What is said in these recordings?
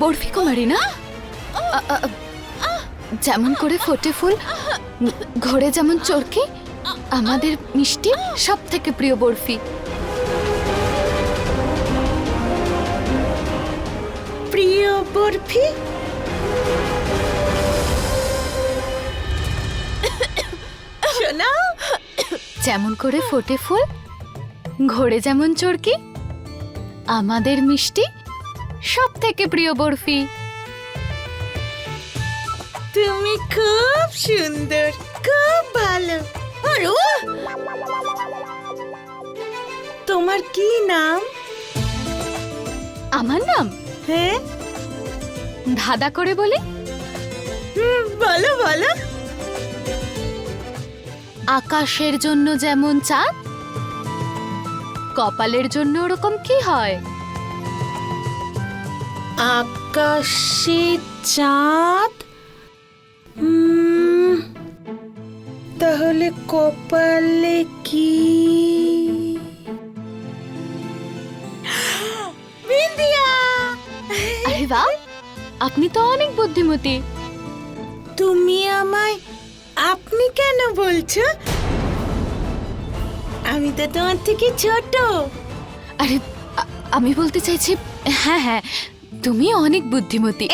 বরফি কুমারী না? যেমন করে ফোটে ফুল ঘরে যেমন চরকি আমাদের মিষ্টি সব থেকে প্রিয় বরফি। প্রিয় বরফি? শোনা। যেমন করে ফোটে ফুল ঘরে যেমন চরকি আমাদের মিষ্টি সব থেকে প্রিয় বরফি? তুমি খুব সুন্দর খুব ভালো। আরও তোমার কি নাম? আমার নাম? হ্যাঁ? ধাঁধা করে বলি? হুম, বলো বলো। আকাশের জন্য যেমন চাঁদ কপালের জন্য ওরকম কি হয়? আকাশে চাঁদ? তাহলে কপালে কি? আরে বাহ! আপনি তো অনেক বুদ্ধিমতী। তুমি আমায় আপনি কেন বলছো? আমি তো তোমার থেকে ছোট। আরে আ- আমি বলতে চাইছি হ্যাঁ হ্যাঁ তুমি অনেক বুদ্ধিমতী।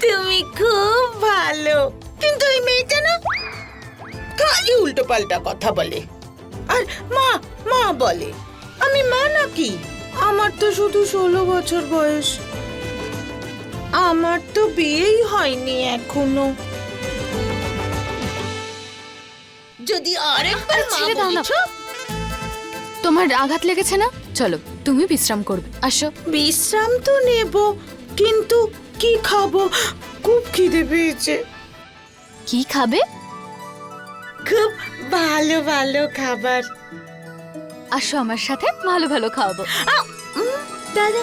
তুমি খুব ভালো। কিন্তু ওই মেয়েটা না খালি উল্টো পাল্টা কথা বলে। আর মা মা বলে আমি মা নাকি? আমার তো শুধু ষোলো বছর বয়স। আমার তো বিয়েই হয়নি এখনও। যদি আরেকবার মা তোমার আঘাত লেগেছে না? চলো। তুমি বিশ্রাম করবে। আসো। বিশ্রাম তো নেব কিন্তু কি খাব? খুব খিদে পেয়েছে। কি খাবে? খুব ভালো ভালো খাবার। আসো আমার সাথে ভালো ভালো খাওয়াবো। দাদা।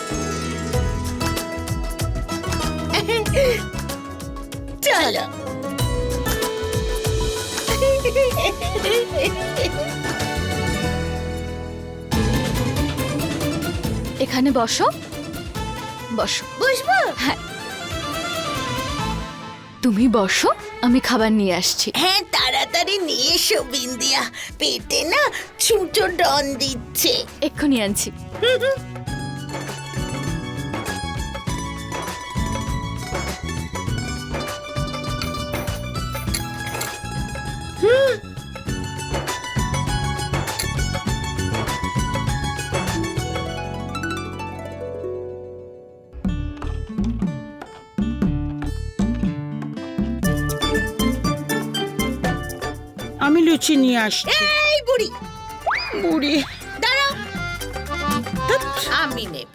চলো। এখানে বসো। বসো। বসবো? হ্যাঁ। তুমি বসো আমি খাবার নিয়ে আসছি। হ্যাঁ তাড়াতাড়ি নিয়ে এসো বিন্দিয়া। পেটে না ছুটো ডন দিচ্ছে। এক্ষুনি আনছি। লুচি নিয়ে আসছি। এই বুড়ি। বুড়ি। দাঁড়াও। আমি নেব।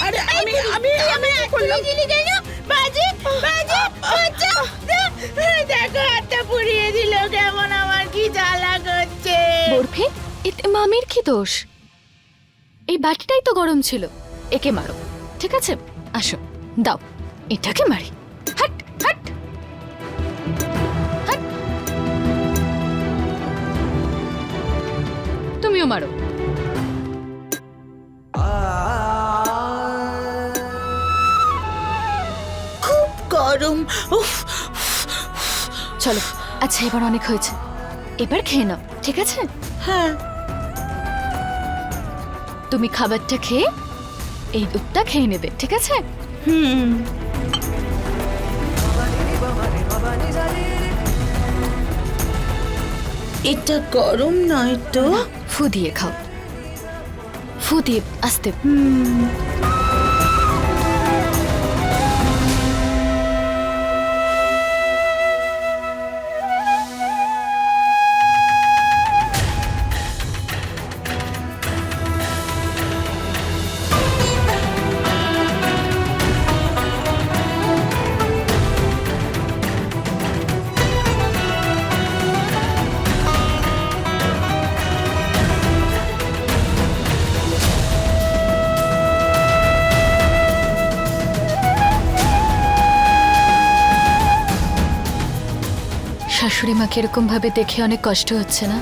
আরে, আমি- আমি- আমি কি করলাম? দেখো হাতটা পুড়িয়ে দিল। কেমন আমার কি জ্বালা করছে? বরফি? এতে মামির কি দোষ? এই বাটিটাই তো গরম ছিল। একে মারো ঠিক আছে? আসো দাও এটাকে মারি। হাট হাট। হাট। তুমিও মারো। খুব গরম। উফ চলো আচ্ছা এবার অনেক হয়েছে। এবার খেয়ে নাও ঠিক আছে? হ্যাঁ। তুমি খাবারটা খেয়ে এই দুধটা খেয়ে নেবে ঠিক আছে? হুম। এটা গরম নয় তো ফু দিয়ে খাও। ফু দিয়ে আস্তে। হুম। এরকম ভাবে দেখে অনেক কষ্ট হচ্ছে না?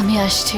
আমি আসছি।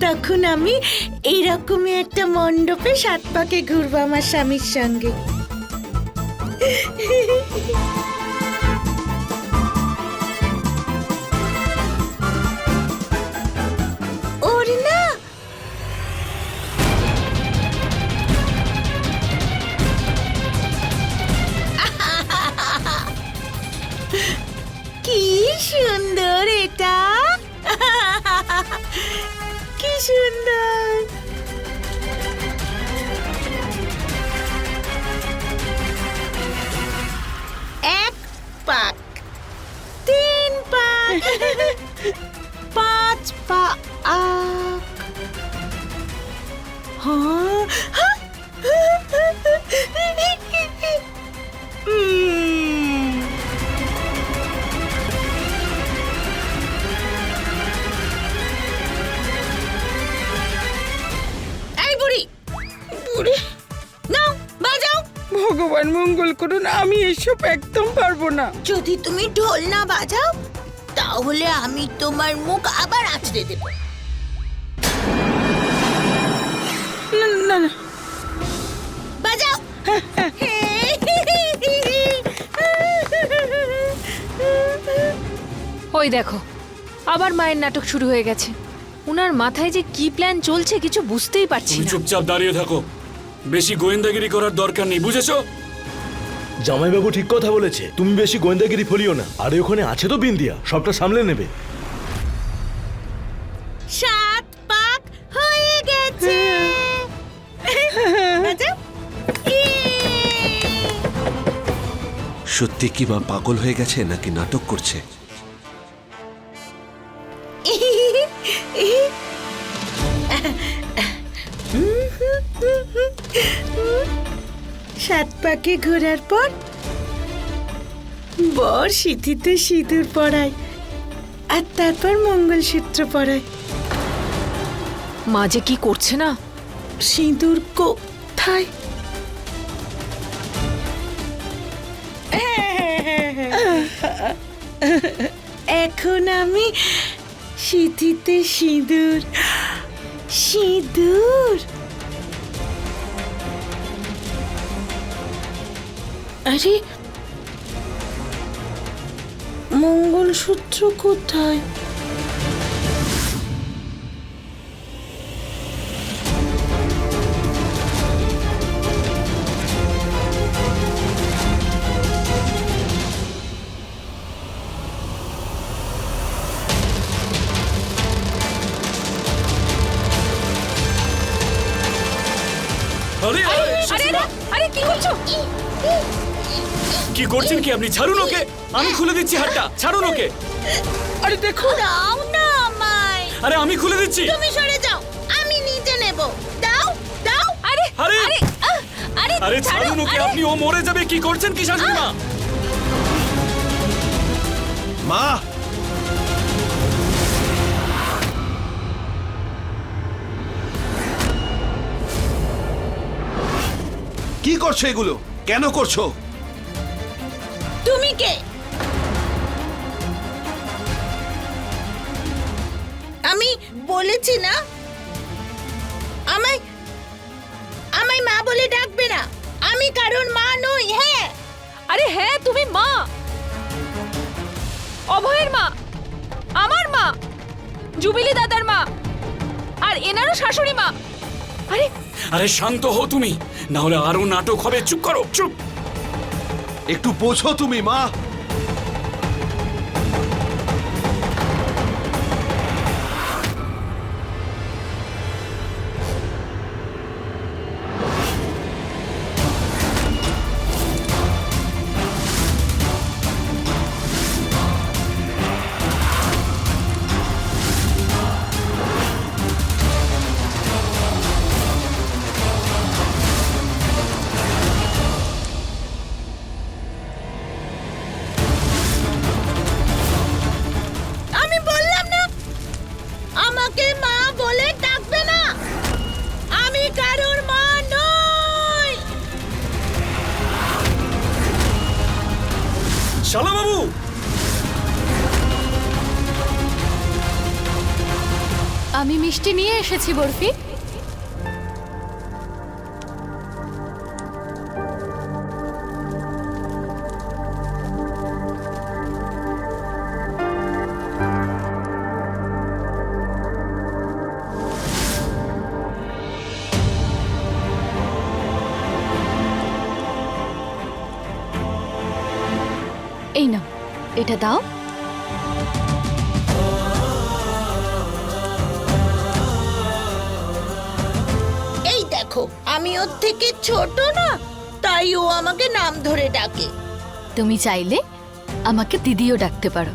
তখন আমি এইরকমই একটা মণ্ডপে সাত পাকে ঘুরবো আমার স্বামীর সঙ্গে। কি সুন্দর এটা! কি সুন্দর এক পাক তিন পাক পাঁচ পাক হ্যাঁ ভগবান মঙ্গল করুন আমি এসব একদম পারব না। যদি তুমি ঢোল না বাজাও তাহলে আমি তোমার মুখ আবার আঁচড়ে দেব। না না না। বাজাও। ওই দেখো আবার মায়ের নাটক শুরু হয়ে গেছে। উনার মাথায় যে কি প্ল্যান চলছে কিছু বুঝতেই পারছি না। চুপচাপ দাঁড়িয়ে থাকো। বেশি গোয়েন্দাগিরি করার দরকার নেই বুঝেছ? জামাইবাবু ঠিক কথা বলেছে। তুমি বেশি গোয়েন্দাগিরি ফলিও না। আরে ওখানে আছে তো বিন্দিয়া। সবটা সামলে নেবে। সাত পাক হয়ে গেছে। সত্যি কি বা পাগল হয়ে গেছে নাকি নাটক করছে? পাকে ঘোরার পর? বর সিঁথিতে সিঁদুর পরায় আর তারপর মঙ্গলসূত্র পরায়। মা যে কি করছে না? সিঁদুর কোথায়? এখন আমি সিঁথিতে সিঁদুর সিঁদুর। আরে মঙ্গলসূত্র কোথায়? কি আপনি ছাড়ুন ওকে। আমি খুলে দিচ্ছি হাতটা। ছাড়ুন ওকে। আরে দেখো। দাও না আমায়। আরে আমি খুলে দিচ্ছি। তুমি সরে যাও। আমি নিজে নেব। দাও দাও। আরে আরে। আরে আরে ছাড়ুন ওকে আপনি ও মরে যাবে কি করছেন কি শাশুড়ি মা? মা! কি করছ এগুলো? কেন করছ? তুমি কে আমি বলেছি না। আমায় আমায় মা বলে ডাকবে না। আমি কারোর মা নই হ্যাঁ। আরে হ্যাঁ তুমি মা। অভয়ের মা। আমার মা। জুবিলি দাদার মা। আর এনারও শাশুড়ি মা। আরে আরে শান্ত হও তুমি। না হলে আরও নাটক হবে। চুপ করো চুপ। একটু বোঝো তুমি মা। এসেছি বরফি। এই নাও এটা দাও। আমি ওর থেকে ছোট না তাই ও আমাকে নাম ধরে ডাকে। তুমি চাইলে আমাকে দিদিও ডাকতে পারো।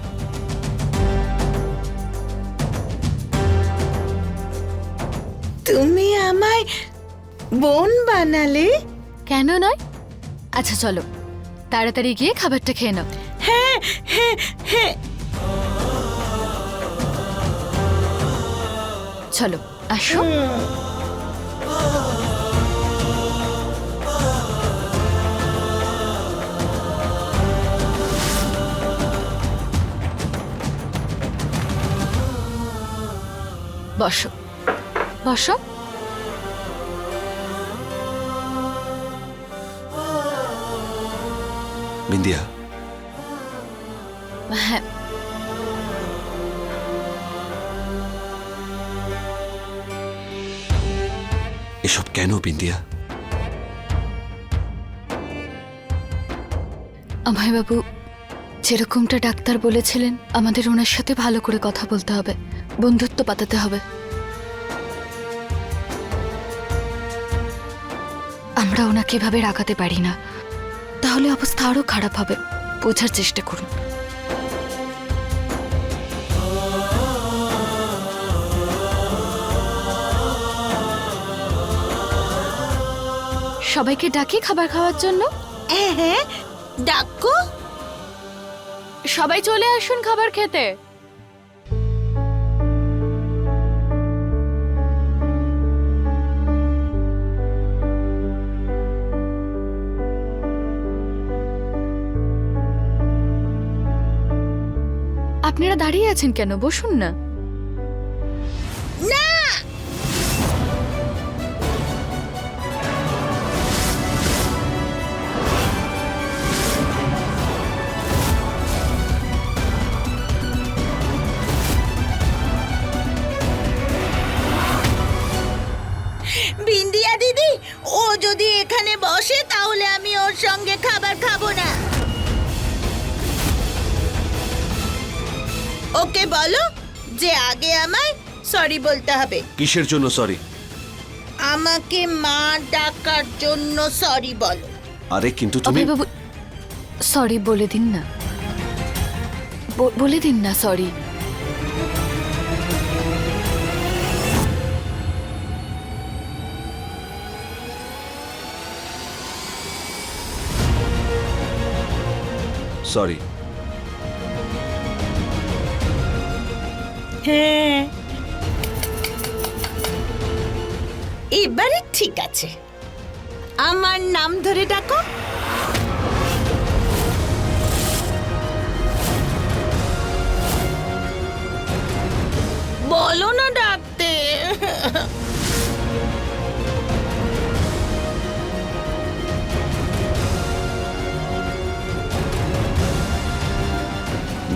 তুমি আমায় বোন বানালে? কেন নয়? আচ্ছা চলো তাড়াতাড়ি গিয়ে খাবারটা খেয়ে নাও। হ্যাঁ হ্যাঁ হ্যাঁ। চলো আসো। বসো। বসো। বিন্দিয়া। হ্যাঁ। এসব কেন বিন্দিয়া? অভয়বাবু যেরকমটা ডাক্তার বলেছিলেন আমাদের ওনার সাথে ভালো করে কথা বলতে হবে। বন্ধুত্ব পাতাতে হবে। আমরা ওনাকে এভাবে রাখাতে পারি না। তাহলে অবস্থা আরও খারাপ হবে। বোঝার চেষ্টা করুন। সবাইকে ডাকি খাবার খাওয়ার জন্য? হ্যাঁ হ্যাঁ ডাকো। সবাই চলে আসুন খাবার খেতে। আপনারা দাঁড়িয়ে আছেন কেন? বসুন না। ওকে বলো। যে আগে আমায় সরি বলতে হবে। কিসের জন্য সরি আমাকে মা ডাকার জন্য সরি বলো। আরে কিন্তু তুমি অভয়বাবু সরি বলে দিন না। ব- বলে দিন না সরি সরি হ্যাঁ। এবারে ঠিক আছে। আমার নাম ধরে ডাকো। বলো না ডাকতে।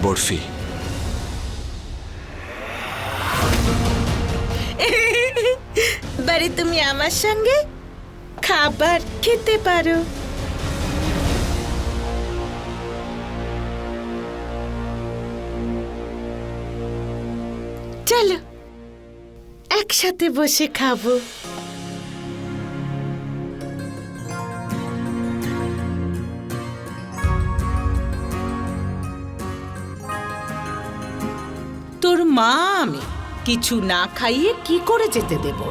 বরফি আমার সঙ্গে খাবার খেতে পারো। চলো, একসাথে বসে খাব। তোর মা আমি কিছু না খাইয়ে কি করে যেতে দেব?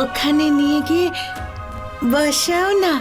ওখানে নিয়ে গিয়ে বসাও না।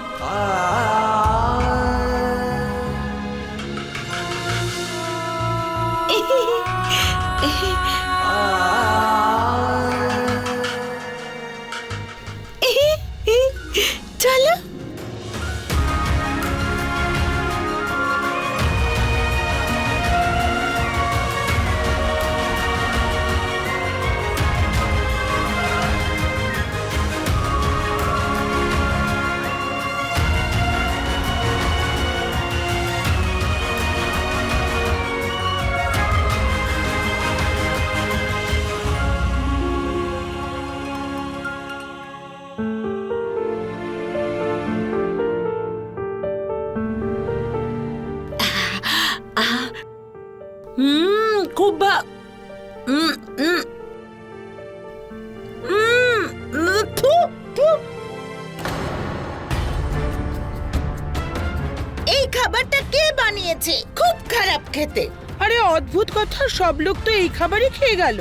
খেতে। আরে অদ্ভুত কথা সব লোক তো এই খাবারই খেয়ে গেল।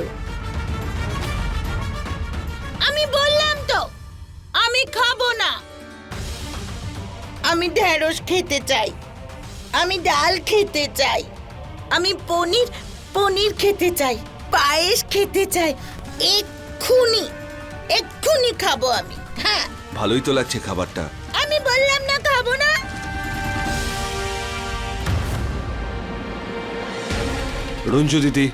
আমি বললাম তো আমি খাব না। আমি ঢেঁড়স খেতে চাই আমি ডাল খেতে চাই আমি পনির পনির খেতে চাই পায়েস খেতে চাই এক্ষুনি এক্ষুনি খাব আমি হ্যাঁ। ভালোই তো লাগছে খাবারটা। আমি বললাম না খাব না। রঞ্জু দিদি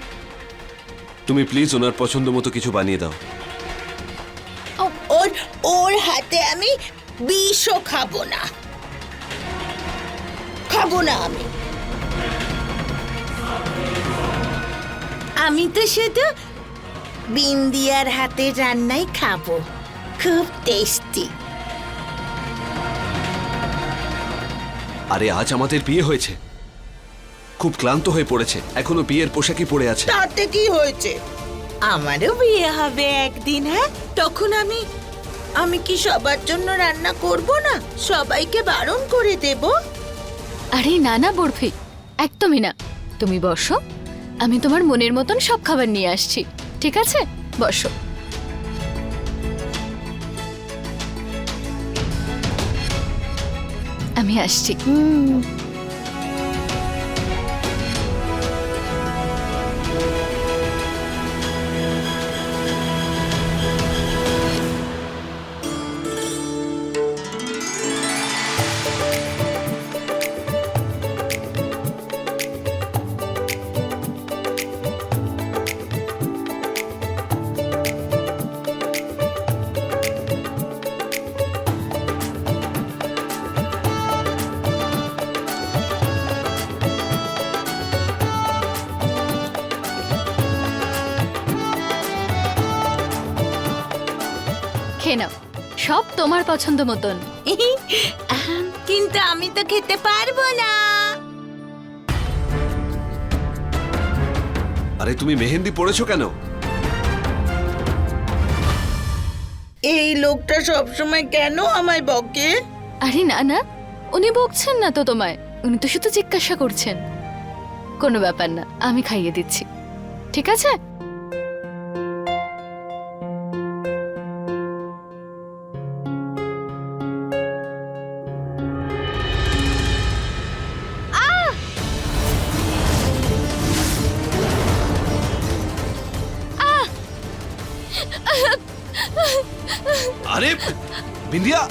তুমি প্লিজ ওনার পছন্দ মতো কিছু বানিয়ে দাও। ওর ওর হাতে আমি বিষও খাব না। খাব না আমি। আমি তো শুধু বিন্দিয়ার হাতে রান্নাই খাব। খুব টেস্টি আরে আজ আমাদের বিয়ে হয়েছে। খুব ক্লান্ত হয়ে পড়েছে। এখনও বিয়ের পোশাকই পরে আছে। তাতে কি হয়েছে? আমারও বিয়ে হবে একদিন হ্যাঁ? তখন আমি আমি কি সবার জন্য রান্না করব না? সবাইকে বারণ করে দেব? আরে না না বরফি একদমই না। তুমি বসো আমি তোমার মনের মতন সব খাবার নিয়ে আসছি ঠিক আছে? বসো। আমি আসছি। খেয়ে নাও। সব তোমার পছন্দ মতন। কিন্তু আমি তো খেতে পারব না। আরে তুমি মেহেন্দি পড়েছো কেন? এই লোকটা সবসময় কেন আমায় বকে? আরে না না উনি বকছেন না তো তোমায়। উনি তো শুধু জিজ্ঞাসা করছেন। কোনো ব্যাপার না আমি খাইয়ে দিচ্ছি। ঠিক আছে? বিন্দিয়া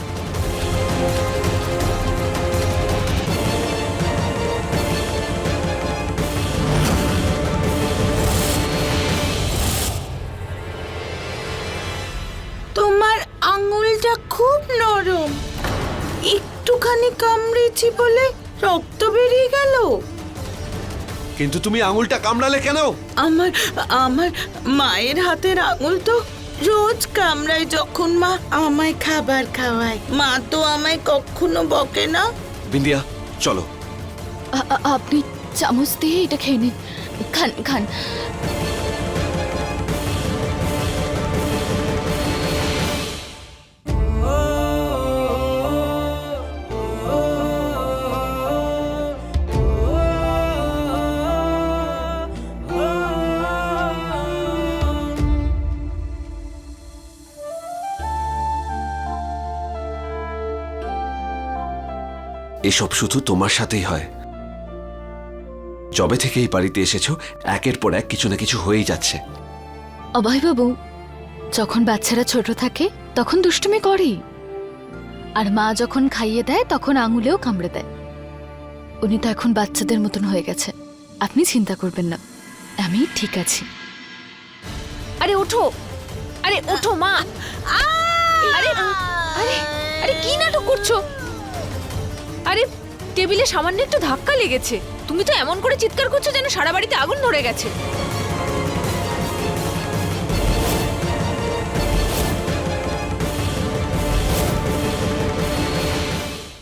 তোমার আঙুলটা খুব নরম। একটুখানি কামড়েছি বলে রক্ত বেরিয়ে গেল। কিন্তু তুমি আঙুলটা কামড়ালে কেন? আমার আমার মায়ের হাতের আঙুল তো রোজ কামড়ায় যখন মা আমায় খাবার খাওয়ায় মা তো আমায় কখনো বকে না। বিন্দিয়া চলো। আপনি চামচ দিয়ে এটা খেয়ে নিন। খান খান। এসব শুধু তোমার সাথেই হয়। যবে থেকে এই বাড়িতে এসেছ, একের পর এক কিছু না কিছু হয়েই যাচ্ছে। অভয়বাবু, যখন বাচ্চারা ছোট থাকে, তখন দুষ্টুমি করেই। আর মা যখন খাইয়ে দেয়, তখন আঙুলেও কামড়ে দেয়। উনি তো এখন বাচ্চাদের মতন হয়ে গেছে। আপনি চিন্তা করবেন না। আমি ঠিক আছি। আরে, ওঠো! আরে, ওঠো, মা! আরে আরে আরে, কি নাটক করছ? আরে, টেবিলে সামান্য একটু ধাক্কা লেগেছে। তুমি তো এমন করে চিৎকার করছ যেন সারা বাড়িতে আগুন ধরে গেছে।